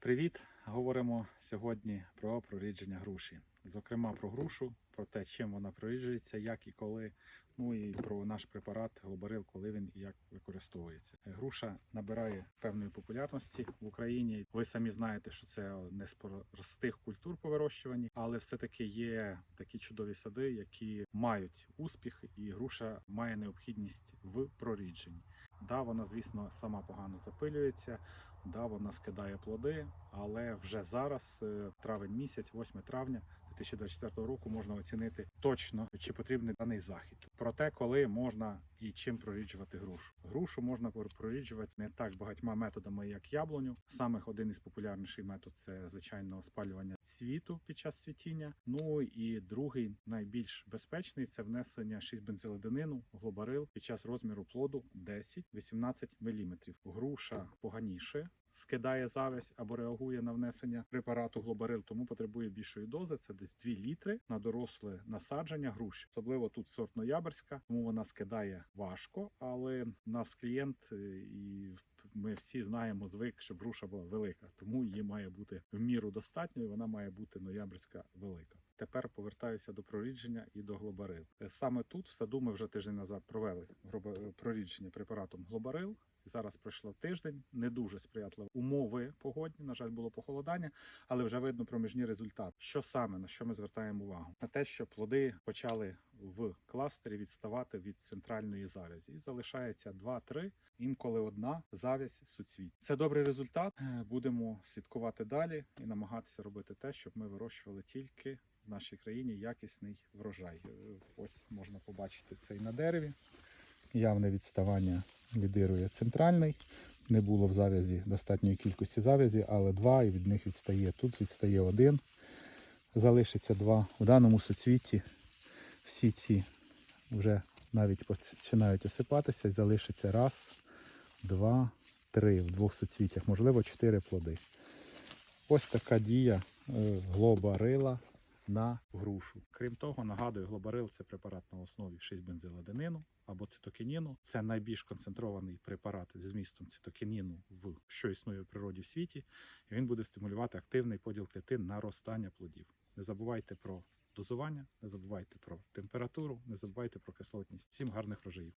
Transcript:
Привіт! Говоримо сьогодні про прорідження груші. Зокрема, про грушу, про те, чим вона проріджується, як і коли. Ну і про наш препарат глобарил, коли він і як використовується. Груша набирає певної популярності в Україні. Ви самі знаєте, що це не з простих культур по вирощуванні, але все-таки є такі чудові сади, які мають успіх, і груша має необхідність в прорідженні. Да, вона, звісно, сама погано запилюється. Да, вона скидає плоди, але вже зараз, е, травень місяць, 8 травня 2024 року, можна оцінити точно, чи потрібний даний захід. Про те, коли можна і чим проріджувати грушу. Грушу можна проріджувати не так багатьма методами, як яблуню. Самих один із популярніших метод це звичайно спалювання цвіту під час цвітіння. Ну і другий, найбільш безпечний, це внесення 6 бензилединину, глобарил під час розміру плоду 10-18 мм. Груша поганіше. Скидає завязь або реагує на внесення препарату глобарил, тому потребує більшої дози. Це десь 2 літри на доросле насадження груші. Особливо тут сорт ноябрьська, тому вона скидає важко. Але нас клієнт е, і ми всі знаємо звик, щоб груша була велика, тому її має бути в міру достатньо, і вона має бути ноябрьська велика. Тепер повертаюся до прорідження і до глобарил. Е, Саме тут в саду ми вже тиждень назад провели е, прорідження препаратом глобарил. Зараз пройшло тиждень, не дуже сприятливі умови погодні. На жаль, було похолодання, але вже видно проміжні результати. Що саме на що ми звертаємо увагу? На те, що плоди почали в кластері відставати від центральної завязі, і залишається 2-3, інколи одна завязь суцвіт. Це добрий результат. Е, Будемо слідкувати далі і намагатися робити те, щоб ми вирощували тільки в нашій країні якісний врожай. Е, Ось можна побачити цей на дереві. Явне відставання лідирує центральний. Не було в завязі достатньої кількості завязі, але два і від них відстає. Тут відстає один, залишиться два. В даному суцвіті всі ці вже навіть починають осипатися. Залишиться раз, два, три в двох суцвітях, можливо, чотири плоди. Ось така дія е, глобарила на грушу. Крім того, нагадую, глобарил це препарат на основі 6-бензиладенину або цитокініну. Це найбільш концентрований препарат з змістом цитокініну, в що існує в природі в світі. І він буде стимулювати активний поділ клітин наростання плодів. Не забувайте про дозування, не забувайте про температуру, не забувайте про кислотність. Всім гарних врожаїв.